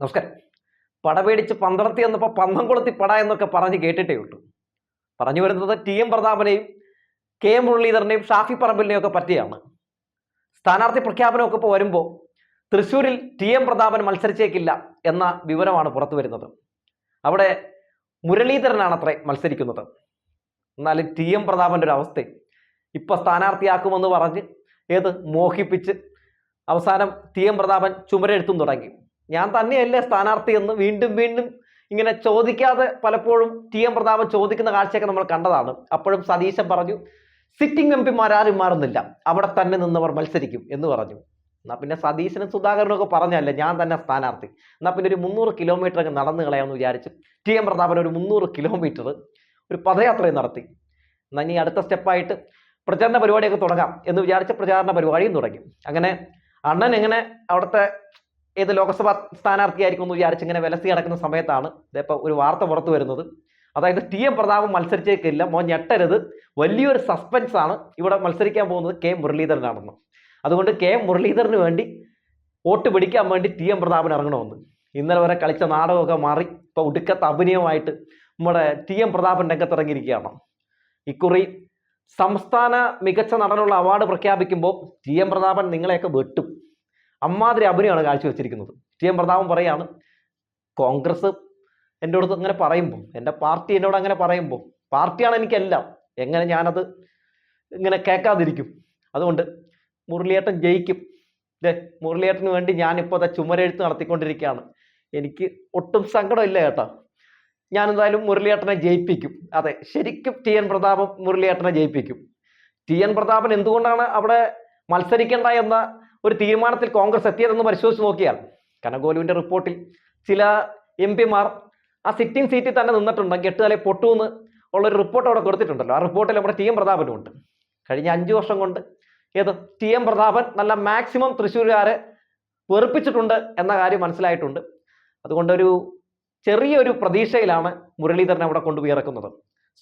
നമസ്കാരം. പടപേടിച്ച് പന്തളത്തി എന്നപ്പോൾ പന്തം കൊളുത്തി പട എന്നൊക്കെ പറഞ്ഞ് കേട്ടിട്ടേ ഉള്ളൂ. പറഞ്ഞു വരുന്നത് ടി എം പ്രതാപനെയും കെ എം മുരളീധരനെയും ഷാഫി പറമ്പിലിനെയും ഒക്കെ പറ്റിയാണ്. സ്ഥാനാർത്ഥി പ്രഖ്യാപനമൊക്കെ ഇപ്പോൾ വരുമ്പോൾ തൃശ്ശൂരിൽ ടി എം പ്രതാപൻ മത്സരിച്ചേക്കില്ല എന്ന വിവരമാണ് പുറത്തു വരുന്നത്. അവിടെ മുരളീധരനാണ് അത്രേ മത്സരിക്കുന്നത്. എന്നാലും ടി എം പ്രതാപന്റെ ഒരു അവസ്ഥ ഇപ്പൊ സ്ഥാനാർത്ഥിയാക്കുമെന്ന് പറഞ്ഞ് ഏത് മോഹിപ്പിച്ച് അവസാനം ടി എം പ്രതാപൻ ചുമരെഴുത്തും തുടങ്ങി. ഞാൻ തന്നെയല്ലേ സ്ഥാനാർത്ഥി എന്ന് വീണ്ടും വീണ്ടും ഇങ്ങനെ ചോദിക്കാതെ പലപ്പോഴും ടി എം പ്രതാപൻ ചോദിക്കുന്ന കാഴ്ചയൊക്കെ നമ്മൾ കണ്ടതാണ്. അപ്പോഴും സതീശൻ പറഞ്ഞു സിറ്റിംഗ് എം പിമാരും മാറുന്നില്ല. അവിടെ തന്നെ നിന്നവർ മത്സരിക്കും എന്ന് പറഞ്ഞു. എന്നാൽ പിന്നെ സതീശനും സുധാകരനും ഒക്കെ പറഞ്ഞല്ലേ ഞാൻ തന്നെ സ്ഥാനാർത്ഥി. എന്നാൽ പിന്നെ ഒരു മുന്നൂറ് കിലോമീറ്റർ ഒക്കെ നടന്നു കളയാമെന്ന് വിചാരിച്ചു ടി എം പ്രതാപൻ ഒരു മുന്നൂറ് കിലോമീറ്റർ ഒരു പദയാത്രയും നടത്തി. എന്നാൽ ഇനി അടുത്ത സ്റ്റെപ്പായിട്ട് പ്രചാരണ പരിപാടിയൊക്കെ തുടങ്ങാം എന്ന് വിചാരിച്ച പ്രചാരണ പരിപാടിയും തുടങ്ങി. അങ്ങനെ അണ്ണൻ എങ്ങനെ അവിടുത്തെ ഏത് ലോക്സഭാ സ്ഥാനാർത്ഥിയായിരിക്കും എന്ന് വിചാരിച്ച് ഇങ്ങനെ വിലസി കിടക്കുന്ന സമയത്താണ് ഇതിപ്പോൾ ഒരു വാർത്ത പുറത്തു വരുന്നത്. അതായത് ടി എം പ്രതാപ് മത്സരിച്ചേക്കില്ല. മോ ഞെട്ടരുത്. വലിയൊരു സസ്പെൻസ് ആണ് ഇവിടെ മത്സരിക്കാൻ പോകുന്നത് കെ മുരളീധരനാണെന്ന്. അതുകൊണ്ട് കെ മുരളീധരന് വേണ്ടി വോട്ട് പിടിക്കാൻ വേണ്ടി ടി എം പ്രതാപൻ ഇറങ്ങണമെന്ന്. ഇന്നലെ വരെ കളിച്ച നാടകമൊക്കെ മാറി ഇപ്പോൾ ഒടുക്കത്തെ അഭിനയമായിട്ട് നമ്മുടെ ടി എം പ്രതാപൻ രംഗത്തിറങ്ങിയിരിക്കുകയാണ്. ഇക്കുറി സംസ്ഥാന മികച്ച നടനുള്ള അവാർഡ് പ്രഖ്യാപിക്കുമ്പോൾ ടി എം പ്രതാപൻ നിങ്ങളെയൊക്കെ വെട്ടും. അമ്മാതിരി അഭിനയമാണ് കാഴ്ചവെച്ചിരിക്കുന്നത്. ടി എം പ്രതാപം പറയാണ് കോൺഗ്രസ് എന്റെ അടുത്ത് അങ്ങനെ പറയുമ്പോൾ എന്റെ പാർട്ടി എന്നോട് അങ്ങനെ പറയുമ്പോൾ പാർട്ടിയാണ് എനിക്കെല്ലാം. എങ്ങനെ ഞാനത് ഇങ്ങനെ കേൾക്കാതിരിക്കും? അതുകൊണ്ട് മുരളിയേട്ടൻ ജയിക്കും. ദേ മുരളിയേട്ടന് വേണ്ടി ഞാനിപ്പോൾ അതെ ചുമരെഴുത്ത് നടത്തിക്കൊണ്ടിരിക്കുകയാണ്. എനിക്ക് ഒട്ടും സങ്കടമില്ല കേട്ടോ. ഞാനെന്തായാലും മുരളിയേട്ടനെ ജയിപ്പിക്കും. അതെ ശരിക്കും ടി എൻ പ്രതാപം മുരളിയേട്ടനെ ജയിപ്പിക്കും. ടി എൻ പ്രതാപൻ എന്തുകൊണ്ടാണ് അവിടെ മത്സരിക്കേണ്ട എന്ന ഒരു തീരുമാനത്തിൽ കോൺഗ്രസ് എത്തിയതെന്ന് പരിശോധിച്ച് നോക്കിയാൽ കനകോലുവിന്റെ റിപ്പോർട്ടിൽ ചില എം പിമാർ ആ സിറ്റിംഗ് സീറ്റിൽ തന്നെ നിന്നിട്ടുണ്ടെങ്കിൽ എട്ടുകാലെ ഉള്ള ഉള്ളൊരു റിപ്പോർട്ട് അവിടെ കൊടുത്തിട്ടുണ്ടല്ലോ. ആ റിപ്പോർട്ടിൽ നമ്മുടെ ടി എം പ്രതാപനും ഉണ്ട്. കഴിഞ്ഞ അഞ്ച് വർഷം കൊണ്ട് ഏത് ടി എം പ്രതാപൻ നല്ല മാക്സിമം തൃശ്ശൂരുകാരെ വെറുപ്പിച്ചിട്ടുണ്ട് എന്ന കാര്യം മനസ്സിലായിട്ടുണ്ട്. അതുകൊണ്ടൊരു ചെറിയൊരു പ്രതീക്ഷയിലാണ് മുരളീധരൻ അവിടെ കൊണ്ടുപോയി ഇറക്കുന്നത്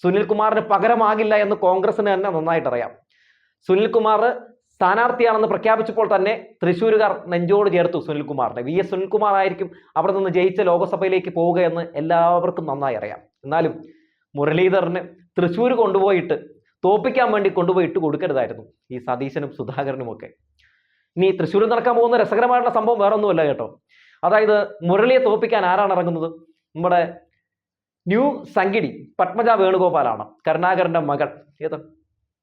സുനിൽകുമാറിന് പകരമാകില്ല എന്ന് കോൺഗ്രസിന് തന്നെ നന്നായിട്ടറിയാം. സുനിൽകുമാർ സ്ഥാനാർത്ഥിയാണെന്ന് പ്രഖ്യാപിച്ചപ്പോൾ തന്നെ തൃശ്ശൂരുകാർ നെഞ്ചോട് ചേർത്തു സുനിൽകുമാറിനെ. വി എസ് സുനിൽകുമാർ ആയിരിക്കും അവിടെ നിന്ന് ജയിച്ച ലോകസഭയിലേക്ക് പോവുക എന്ന് എല്ലാവർക്കും നന്നായി അറിയാം. എന്നാലും മുരളീധരന് തൃശ്ശൂർ കൊണ്ടുപോയിട്ട് തോപ്പിക്കാൻ വേണ്ടി കൊണ്ടുപോയി ഇട്ട് കൊടുക്കരുതായിരുന്നു ഈ സതീശനും സുധാകരനും ഒക്കെ. ഇനി തൃശ്ശൂരിൽ നടക്കാൻ പോകുന്ന രസകരമായിട്ടുള്ള സംഭവം വേറെ ഒന്നുമല്ല കേട്ടോ. അതായത് മുരളിയെ തോപ്പിക്കാൻ ആരാണ് ഇറങ്ങുന്നത്? നമ്മുടെ ന്യൂ സംഗിടി പത്മജ വേണുഗോപാലാണ്. കരുണാകരന്റെ മകൾ. ഏത്?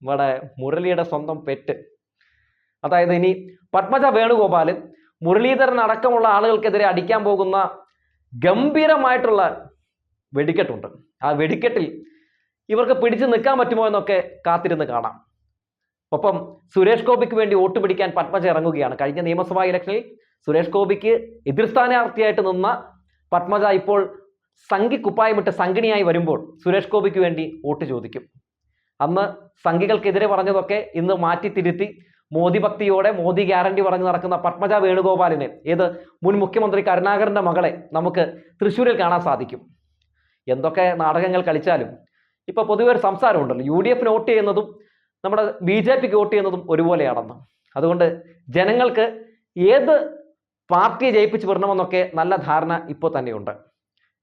നമ്മുടെ മുരളിയുടെ സ്വന്തം പെറ്റ്. അതായത് ഇനി പത്മജ വേണുഗോപാൽ മുരളീധരൻ അടക്കമുള്ള ആളുകൾക്കെതിരെ അടിക്കാൻ പോകുന്ന ഗംഭീരമായിട്ടുള്ള വെടിക്കെട്ടുണ്ട്. ആ വെടിക്കെട്ടിൽ ഇവർക്ക് പിടിച്ചു നിൽക്കാൻ പറ്റുമോ എന്നൊക്കെ കാത്തിരുന്ന് കാണാം. ഒപ്പം സുരേഷ് ഗോപിക്ക് വേണ്ടി വോട്ട് പിടിക്കാൻ പത്മജ ഇറങ്ങുകയാണ്. കഴിഞ്ഞ നിയമസഭാ ഇലക്ഷനിൽ സുരേഷ് ഗോപിക്ക് എതിർ സ്ഥാനാർത്ഥിയായിട്ട് നിന്ന പത്മജ ഇപ്പോൾ സംഘി കുപ്പായമിട്ട് സംഘിണിയായി വരുമ്പോൾ സുരേഷ് ഗോപിക്ക് വേണ്ടി വോട്ട് ചോദിക്കും. അന്ന് സംഘികൾക്കെതിരെ പറഞ്ഞതൊക്കെ ഇന്ന് മാറ്റി തിരുത്തി മോദി ഭക്തിയോടെ മോദി ഗ്യാരണ്ടി പറഞ്ഞ് നടക്കുന്ന പത്മജ വേണുഗോപാലിനെ ഏത് മുൻ മുഖ്യമന്ത്രി കരുണാകരന്റെ മകളെ നമുക്ക് തൃശ്ശൂരിൽ കാണാൻ സാധിക്കും. എന്തൊക്കെ നാടകങ്ങൾ കളിച്ചാലും ഇപ്പൊ പൊതുവെ ഒരു സംസാരമുണ്ടല്ലോ യു ഡി എഫിന് വോട്ട് ചെയ്യുന്നതും നമ്മുടെ ബി ജെ പിക്ക് വോട്ട് ചെയ്യുന്നതും ഒരുപോലെയാണെന്ന്. അതുകൊണ്ട് ജനങ്ങൾക്ക് ഏത് പാർട്ടിയെ ജയിപ്പിച്ച് വരണമെന്നൊക്കെ നല്ല ധാരണ ഇപ്പോൾ തന്നെയുണ്ട്.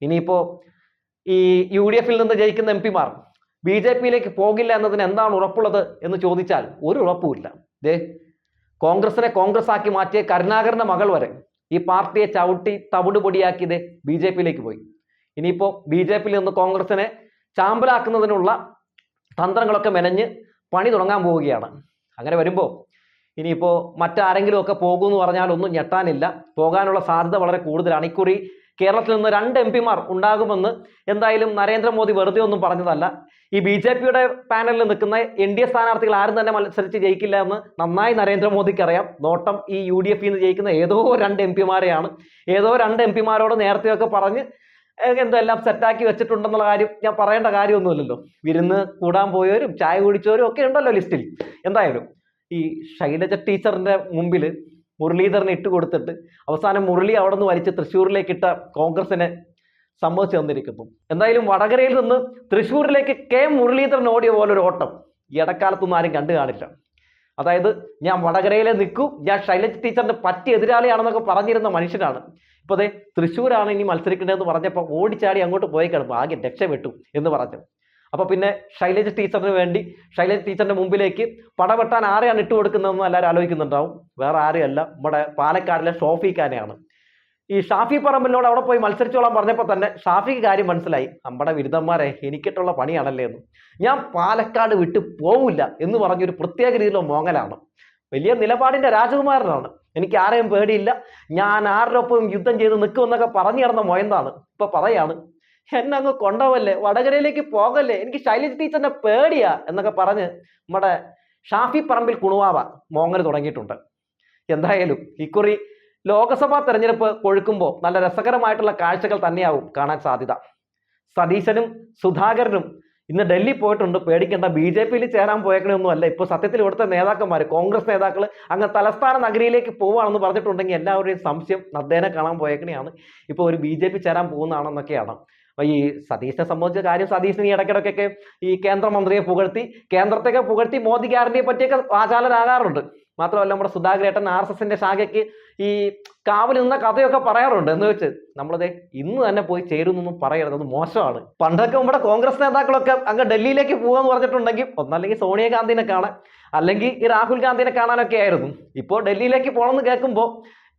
ഇനിയിപ്പോൾ ഈ യു ഡി എഫിൽ നിന്ന് ജയിക്കുന്ന എം പിമാർ ബി ജെ പിയിലേക്ക് പോകില്ല എന്നതിന് എന്താണ് ഉറപ്പുള്ളത് എന്ന് ചോദിച്ചാൽ ഒരു ഉറപ്പുമില്ല. ദേ കോൺഗ്രസിനെ കോൺഗ്രസ് ആക്കി മാറ്റിയ കരുണാകരന്റെ മകൾ വരെ ഈ പാർട്ടിയെ ചവിട്ടി തവിട് പൊടിയാക്കിയത് ബി ജെ പിയിലേക്ക് പോയി. ഇനിയിപ്പോൾ ബി ജെ പിയിൽ നിന്ന് കോൺഗ്രസിനെ ചാമ്പലാക്കുന്നതിനുള്ള തന്ത്രങ്ങളൊക്കെ മെനഞ്ഞ് പണി തുടങ്ങാൻ പോവുകയാണ്. അങ്ങനെ വരുമ്പോൾ ഇനിയിപ്പോൾ മറ്റാരെങ്കിലും ഒക്കെ പറഞ്ഞാൽ ഒന്നും ഞെട്ടാനില്ല. പോകാനുള്ള സാധ്യത വളരെ കൂടുതലാണ്. ഇക്കുറി കേരളത്തിൽ നിന്ന് രണ്ട് എം പിമാർ ഉണ്ടാകുമെന്ന് എന്തായാലും നരേന്ദ്രമോദി വെറുതെ ഒന്നും പറഞ്ഞതല്ല. ഈ ബി ജെ പിയുടെ പാനലിൽ നിൽക്കുന്ന എൻ ഡി എ സ്ഥാനാർത്ഥികൾ ആരും തന്നെ മത്സരിച്ച് ജയിക്കില്ല എന്ന് നന്നായി നരേന്ദ്രമോദിക്ക് അറിയാം നോട്ടം ഈ യു ഡി എഫിൽ നിന്ന് ജയിക്കുന്ന ഏതോ രണ്ട് എം പിമാരെയാണ്. ഏതോ രണ്ട് എം പിമാരോട് നേരത്തെയൊക്കെ പറഞ്ഞ് എന്തെല്ലാം സെറ്റാക്കി വെച്ചിട്ടുണ്ടെന്നുള്ള കാര്യം ഞാൻ പറയേണ്ട കാര്യമൊന്നുമില്ലല്ലോ. വിരുന്ന് കൂടാൻ പോയവരും ചായ കുടിച്ചവരും ഒക്കെ ഉണ്ടല്ലോ ലിസ്റ്റിൽ. എന്തായാലും ഈ ശൈലജ ടീച്ചറിന്റെ മുമ്പിൽ മുരളീധരനെ ഇട്ട് കൊടുത്തിട്ട് അവസാനം മുരളി അവിടെ നിന്ന് വലിച്ച് തൃശ്ശൂരിലേക്ക് ഇട്ട കോൺഗ്രസിനെ സമ്മതിച്ചു തന്നിരിക്കുന്നു. എന്തായാലും വടകരയിൽ നിന്ന് തൃശ്ശൂരിലേക്ക് കെ മുരളീധരൻ ഓടിയ പോലെ ഒരു ഓട്ടം ഇടക്കാലത്തൊന്നും ആരും കണ്ടു കാണില്ല. അതായത് ഞാൻ വടകരയിലെ നിൽക്കൂ ഞാൻ ശൈലജ ടീച്ചറിന്റെ പറ്റി എതിരാളിയാണെന്നൊക്കെ പറഞ്ഞിരുന്ന മനുഷ്യനാണ്. ഇപ്പോൾ അതെ തൃശ്ശൂരാണ് ഇനി മത്സരിക്കേണ്ടതെന്ന് പറഞ്ഞപ്പോൾ ഓടിച്ചാടി അങ്ങോട്ട് പോയി കിടന്നു ആകെ രക്ഷപ്പെട്ടു എന്ന് പറഞ്ഞു. അപ്പൊ പിന്നെ ശൈലജ ടീച്ചറിന് വേണ്ടി ശൈലജ ടീച്ചറിന്റെ മുമ്പിലേക്ക് പടവെട്ടാൻ ആരെയാണ് ഇട്ട് കൊടുക്കുന്നതെന്ന് എല്ലാവരും ആലോചിക്കുന്നുണ്ടാവും. വേറെ ആരെയല്ല നമ്മുടെ പാലക്കാടിലെ ഷോഫിക്കാനെയാണ് ഈ ഷാഫി പറമ്പിലോട് അവിടെ പോയി മത്സരിച്ചോളാൻ പറഞ്ഞപ്പോൾ തന്നെ ഷാഫിക്ക് കാര്യം മനസ്സിലായി. നമ്മുടെ ബിരുദന്മാരെ എനിക്കിട്ടുള്ള പണിയാണല്ലേ എന്ന്. ഞാൻ പാലക്കാട് വിട്ട് പോവില്ല എന്ന് പറഞ്ഞൊരു പ്രത്യേക രീതിയിലുള്ള മോങ്ങലാണ്. വലിയ നിലപാടിന്റെ രാജകുമാരനാണ്. എനിക്ക് ആരെയും പേടിയില്ല. ഞാൻ ആരുടെ ഒപ്പം യുദ്ധം ചെയ്ത് നിൽക്കുമെന്നൊക്കെ പറഞ്ഞു കിടന്ന മൊയന്താണ്. ഇപ്പൊ പറയാണ് എന്നെ അങ്ങ് കൊണ്ടുപോവല്ലേ വടകരയിലേക്ക് പോകല്ലേ? എനിക്ക് ശൈലജ ടീച്ചറിന്റെ പേടിയാ എന്നൊക്കെ പറഞ്ഞ് നമ്മുടെ ഷാഫി പറമ്പിൽ കുണുവാവ മോങ്ങൽ തുടങ്ങിയിട്ടുണ്ട്. എന്തായാലും ഇക്കുറി ലോക്സഭാ തെരഞ്ഞെടുപ്പ് കൊഴുക്കുമ്പോൾ നല്ല രസകരമായിട്ടുള്ള കാഴ്ചകൾ തന്നെയാവും കാണാൻ സാധ്യത. സതീശനും സുധാകരനും ഇന്ന് ഡൽഹി പോയിട്ടുണ്ട്. പേടിക്കേണ്ട ബി ജെ പിയിൽ ചേരാൻ പോയേക്കണമൊന്നും അല്ല ഇപ്പോൾ സത്യത്തിൽ ഇവിടുത്തെ നേതാക്കന്മാർ കോൺഗ്രസ് നേതാക്കൾ അങ്ങ് തലസ്ഥാന നഗരിയിലേക്ക് പോവുകയാണെന്ന് പറഞ്ഞിട്ടുണ്ടെങ്കിൽ എല്ലാവരുടെയും സംശയം നദ്ദേനെ കാണാൻ പോയേക്കണെയാണ്. ഇപ്പോൾ ഒരു ബി ജെ പി ചേരാൻ പോകുന്നതാണെന്നൊക്കെയാണ്. ഈ സതീശനെ സംബന്ധിച്ച കാര്യം സതീശന് ഈ ഇടയ്ക്കിടയ്ക്കൊക്കെ ഈ കേന്ദ്രമന്ത്രിയെ പുകഴ്ത്തി കേന്ദ്രത്തെയൊക്കെ പുകഴ്ത്തി മോദി ഗ്യാരണ്ടിയെ പറ്റിയൊക്കെ ആചാരനാകാറുണ്ട് മാത്രമല്ല നമ്മുടെ സുധാകരേട്ടൻ ആർ എസ് എസിന്റെ ശാഖയ്ക്ക് ഈ കാവൽ നിന്ന കഥയൊക്കെ പറയാറുണ്ട്. എന്ന് വെച്ച് നമ്മളത് ഇന്ന് തന്നെ പോയി ചേരുന്നൊന്നും പറയരുത്. അത് മോശമാണ്. പണ്ടൊക്കെ നമ്മുടെ കോൺഗ്രസ് നേതാക്കളൊക്കെ അങ്ങ് ഡൽഹിയിലേക്ക് പോകാന്ന് പറഞ്ഞിട്ടുണ്ടെങ്കിൽ ഒന്നല്ലെങ്കിൽ സോണിയാഗാന്ധിനെ കാണാൻ അല്ലെങ്കിൽ ഈ രാഹുൽ ഗാന്ധിനെ കാണാനൊക്കെ ആയിരുന്നു. ഇപ്പോൾ ഡൽഹിയിലേക്ക് പോകണമെന്ന് കേൾക്കുമ്പോൾ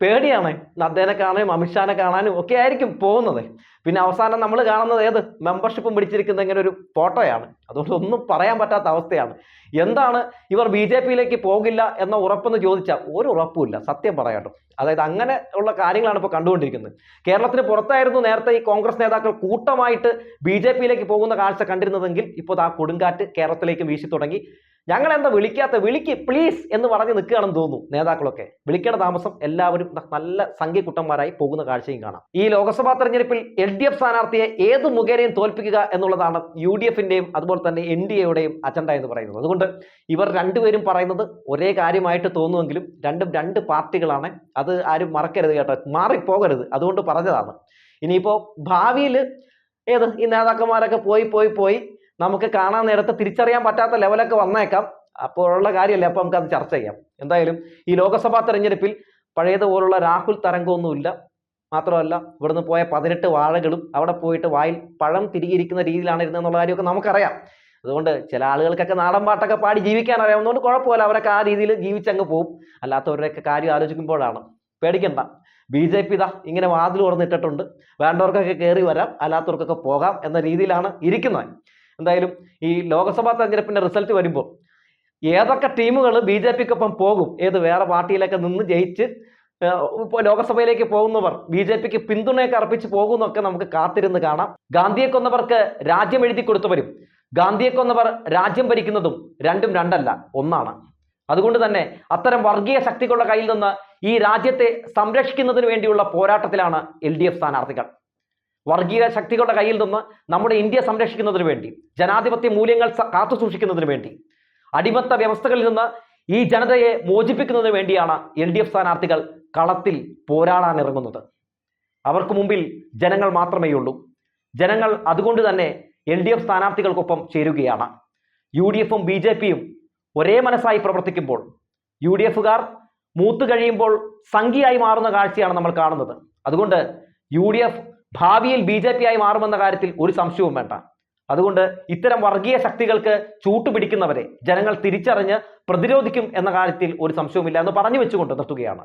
പേടിയാണ്. നദ്ദേനെ കാണാനും അമിത്ഷാനെ കാണാനും ഒക്കെ ആയിരിക്കും പോകുന്നത്. പിന്നെ അവസാനം നമ്മൾ കാണുന്നത് ഏത്? മെമ്പർഷിപ്പും പിടിച്ചിരിക്കുന്ന ഇങ്ങനെ ഒരു ഫോട്ടോയാണ്. അതുകൊണ്ട് ഒന്നും പറയാൻ പറ്റാത്ത അവസ്ഥയാണ്. എന്താണ് ഇവർ ബി ജെ പിയിലേക്ക് പോകില്ല എന്ന ഉറപ്പെന്ന് ചോദിച്ചാൽ ഒരു ഉറപ്പുമില്ല സത്യം പറയാട്ടോ അതായത് അങ്ങനെ ഉള്ള കാര്യങ്ങളാണ് ഇപ്പോൾ കണ്ടുകൊണ്ടിരിക്കുന്നത്. കേരളത്തിന് പുറത്തായിരുന്നു നേരത്തെ ഈ കോൺഗ്രസ് നേതാക്കൾ കൂട്ടമായിട്ട് ബി ജെ പിയിലേക്ക് പോകുന്ന കാഴ്ച കണ്ടിരുന്നതെങ്കിൽ ഇപ്പോൾ ആ കൊടുങ്കാറ്റ് കേരളത്തിലേക്ക് വീശി തുടങ്ങി. ഞങ്ങൾ എന്താ വിളിക്കാത്ത? വിളിക്ക് പ്ലീസ് എന്ന് പറഞ്ഞ് നിൽക്കുകയാണെന്ന് തോന്നുന്നു നേതാക്കളൊക്കെ. വിളിക്കേണ്ട താമസം എല്ലാവരും നല്ല സംഖ്യക്കുട്ടന്മാരായി പോകുന്ന കാഴ്ചയും കാണാം. ഈ ലോക്സഭാ തെരഞ്ഞെടുപ്പിൽ എൽ ഡി എഫ് സ്ഥാനാർത്ഥിയെ ഏത് മുഖേനയും തോൽപ്പിക്കുക എന്നുള്ളതാണ് യു ഡി എഫിന്റെയും അതുപോലെ തന്നെ എൻ ഡി എയുടെയും അജണ്ട എന്ന് പറയുന്നത്. അതുകൊണ്ട് ഇവർ രണ്ടുപേരും പറയുന്നത് ഒരേ കാര്യമായിട്ട് തോന്നുമെങ്കിലും രണ്ടും രണ്ട് പാർട്ടികളാണ്. അത് ആരും മറക്കരുത് കേട്ടോ. മാറിപ്പോകരുത്. അതുകൊണ്ട് പറഞ്ഞതാണ്. ഇനിയിപ്പോ ഭാവിയിൽ ഏത്? ഈ നേതാക്കന്മാരൊക്കെ പോയി പോയി പോയി നമുക്ക് കാണാൻ നേരത്തെ തിരിച്ചറിയാൻ പറ്റാത്ത ലെവലൊക്കെ വന്നേക്കാം. അപ്പോൾ ഉള്ള കാര്യമല്ലേ അപ്പോൾ നമുക്കത് ചർച്ച ചെയ്യാം. എന്തായാലും ഈ ലോക്സഭാ തെരഞ്ഞെടുപ്പിൽ പഴയതുപോലുള്ള രാഹുൽ തരംഗമൊന്നുമില്ല. മാത്രമല്ല ഇവിടുന്ന് പോയ പതിനെട്ട് വാഴകളും അവിടെ പോയിട്ട് വായിൽ പഴം തിരികെയിരിക്കുന്ന രീതിയിലാണ് ഇരുന്നെന്നുള്ള കാര്യമൊക്കെ നമുക്കറിയാം. അതുകൊണ്ട് ചില ആളുകൾക്കൊക്കെ നാടൻ പാട്ടൊക്കെ പാടി ജീവിക്കാൻ അറിയാവുന്നതുകൊണ്ട് കുഴപ്പമില്ല. അവരൊക്കെ ആ രീതിയിൽ ജീവിച്ചങ്ങ് പോകും അല്ലാത്തവരുടെയൊക്കെ കാര്യം ആലോചിക്കുമ്പോഴാണ്. പേടിക്കണ്ട. ബി ജെ പി ഇതാ ഇങ്ങനെ വാതിൽ തുറന്നിട്ടിട്ടുണ്ട്. വേണ്ടവർക്കൊക്കെ കയറി വരാം. അല്ലാത്തവർക്കൊക്കെ പോകാം എന്ന രീതിയിലാണ് ഇരിക്കുന്നത്. എന്തായാലും ഈ ലോക്സഭാ തെരഞ്ഞെടുപ്പിന്റെ റിസൾട്ട് വരുമ്പോൾ ഏതൊക്കെ ടീമുകൾ ബി ജെ പിക്കൊപ്പം പോകും? ഏത് വേറെ പാർട്ടിയിലൊക്കെ നിന്ന് ജയിച്ച് ഇപ്പോൾ ലോക്സഭയിലേക്ക് പോകുന്നവർ ബി ജെ പിക്ക് പിന്തുണയൊക്കെ അർപ്പിച്ച് പോകുന്നൊക്കെ നമുക്ക് കാത്തിരുന്ന് കാണാം. ഗാന്ധിയെ കൊന്നവർക്ക് രാജ്യം എഴുതി കൊടുത്തവരും ഗാന്ധിയെ കൊന്നവർ രാജ്യം ഭരിക്കുന്നതും രണ്ടും രണ്ടല്ല ഒന്നാണ്. അതുകൊണ്ട് തന്നെ അത്തരം വർഗീയ ശക്തികളുടെ കയ്യിൽ നിന്ന് ഈ രാജ്യത്തെ സംരക്ഷിക്കുന്നതിന് വേണ്ടിയുള്ള പോരാട്ടത്തിലാണ് എൽ ഡി എഫ് സ്ഥാനാർത്ഥികൾ. വർഗീയ ശക്തികളുടെ കയ്യിൽ നിന്ന് നമ്മുടെ ഇന്ത്യ സംരക്ഷിക്കുന്നതിന് വേണ്ടി ജനാധിപത്യ മൂല്യങ്ങൾ കാത്തു സൂക്ഷിക്കുന്നതിന് വേണ്ടി അടിമത്ത വ്യവസ്ഥകളിൽ നിന്ന് ഈ ജനതയെ മോചിപ്പിക്കുന്നതിന് വേണ്ടിയാണ് എൽ ഡി എഫ് സ്ഥാനാർത്ഥികൾ കളത്തിൽ പോരാടാൻ ഇറങ്ങുന്നത് അവർക്ക് മുമ്പിൽ ജനങ്ങൾ മാത്രമേ ഉള്ളൂ. ജനങ്ങൾ അതുകൊണ്ട് തന്നെ എൽ ഡി എഫ് സ്ഥാനാർത്ഥികൾക്കൊപ്പം ചേരുകയാണ്. യു ഡി എഫും ബി ജെ പിയും ഒരേ മനസ്സായി പ്രവർത്തിക്കുമ്പോൾ യു ഡി എഫുകാർ മൂത്തു കഴിയുമ്പോൾ സംഖ്യയായി മാറുന്ന കാഴ്ചയാണ് നമ്മൾ കാണുന്നത്. അതുകൊണ്ട് യു ഡി എഫ് ഭാവിയിൽ ബി ജെ പി ആയി മാറുമെന്ന കാര്യത്തിൽ ഒരു സംശയവും വേണ്ട. അതുകൊണ്ട് ഇത്തരം വർഗീയ ശക്തികൾക്ക് ചൂട്ടുപിടിക്കുന്നവരെ ജനങ്ങൾ തിരിച്ചറിഞ്ഞ് പ്രതിരോധിക്കും എന്ന കാര്യത്തിൽ ഒരു സംശയവുമില്ല എന്ന് പറഞ്ഞു വെച്ചുകൊണ്ട് നിർത്തുകയാണ്.